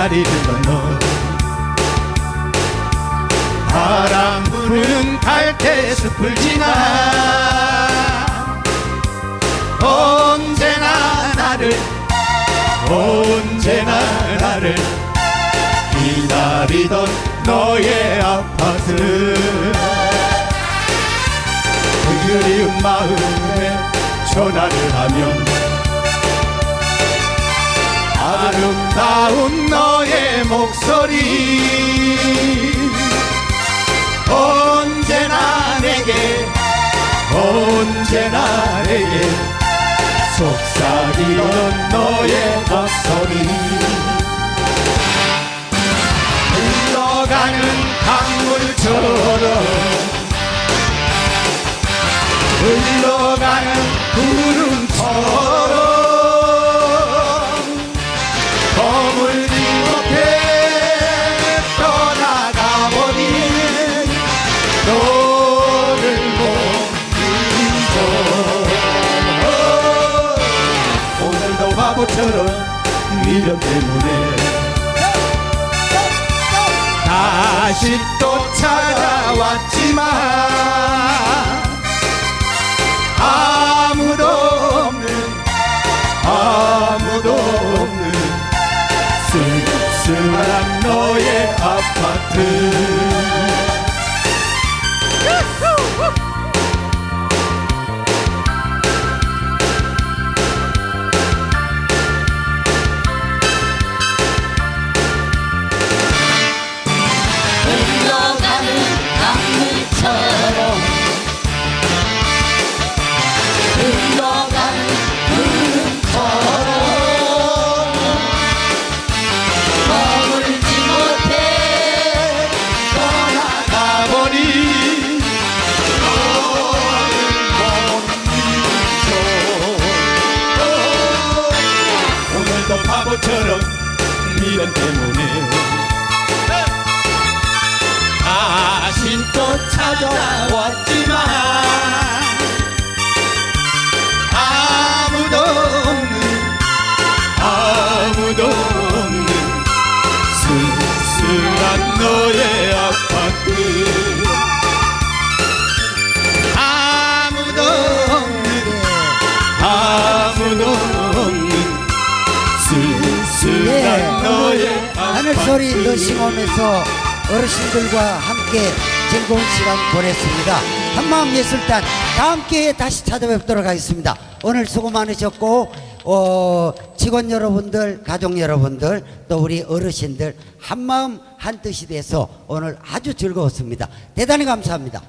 기다리는 건너 바람 부는 갈대 숲을 지나 언제나 나를 언제나 나를 기다리던 너의 아파트. 그 그리운 마음에 전화를 하면 아름다운 너의 목소리. 언제나 내게 언제나 내게 속삭이던 너의 목소리 바보처럼 미련 때문에. 다시 또 찾아왔지만 아무도 없는 아무도 없는 쓸쓸한 너의 아파트 강물처럼 흘러가는 구름처럼 머물지 못해 떠나가 버린 너를 못 잊어 오늘도 바보처럼 또 찾아왔지만 아무도 없는 아무도 없는 쓸쓸한 너의 아파트 아무도 없는 아무도 없는 쓸쓸한 예, 너의 아파트 하늘 소리 너싱하면서 어르신들과 함께 즐거운 시간 보냈습니다. 한마음 예술단 다음 기회에 다시 찾아뵙도록 하겠습니다. 오늘 수고 많으셨고 어, 직원 여러분들, 가족 여러분들, 또 우리 어르신들 한마음 한뜻이 돼서 오늘 아주 즐거웠습니다. 대단히 감사합니다.